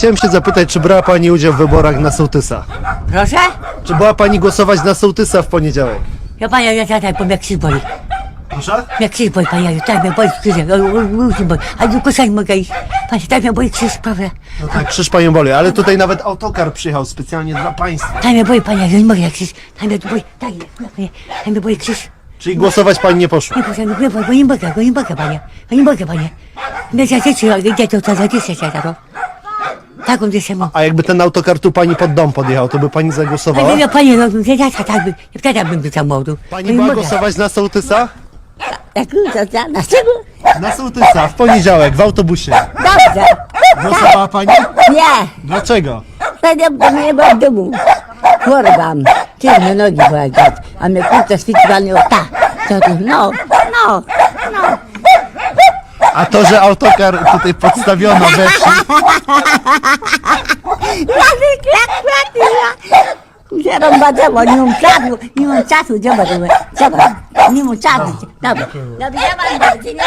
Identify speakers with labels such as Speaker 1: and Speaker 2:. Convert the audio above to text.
Speaker 1: Chciałem się zapytać, czy brała Pani udział w wyborach na sołtysa?
Speaker 2: Proszę?
Speaker 1: Czy była Pani głosować na sołtysa w poniedziałek?
Speaker 2: Ja pania, ja tak, bo mnie krzyż boli.
Speaker 1: Proszę?
Speaker 2: Mnie krzyż boli, pania, tak mnie boli krzyż. Musi boli. A do koszani mogę iść. Panie, tak mnie boli krzyż, prawda?
Speaker 1: No tak, krzyż Panią boli, ale tutaj nawet autokar przyjechał specjalnie dla Państwa.
Speaker 2: Tak mnie boli, panie, ja nie mogę jak krzyż. Tak mnie boli, tak, panie, tak mnie boli krzyż.
Speaker 1: Czyli głosować Pani nie poszła?
Speaker 2: Nie proszę, nie boli, bo nie mogę, bo nie mogę, panie. Ja nie mogę, panie. Nie za dzieci, gdzie to co za dzieci się to. Tak on się ma.
Speaker 1: A jakby ten autokar tu Pani pod dom podjechał, to by Pani zagłosowała?
Speaker 2: nie, panie, no, ja tak, tak, by, wtedy bym do samochodu.
Speaker 1: Pani była głosować na sołtysa?
Speaker 2: Jak to, za,
Speaker 1: na sołtysa, w poniedziałek, w autobusie.
Speaker 2: Dobrze.
Speaker 1: Głosowała Pani?
Speaker 2: Nie.
Speaker 1: Dlaczego?
Speaker 2: Wtedy nie było w domu. Chory mam. Tylne nogi były gać. A mnie kurczę świeciła ta. To tu, no, no, no.
Speaker 1: A to, że autokar tutaj podstawiono we wsi,
Speaker 2: Ja jak ja. Rąba drzewo, nie mam czasu, nie mam czasu, zobacz, zobacz, nie mam czasu. Dobra, dobra, ja mam do widzenia.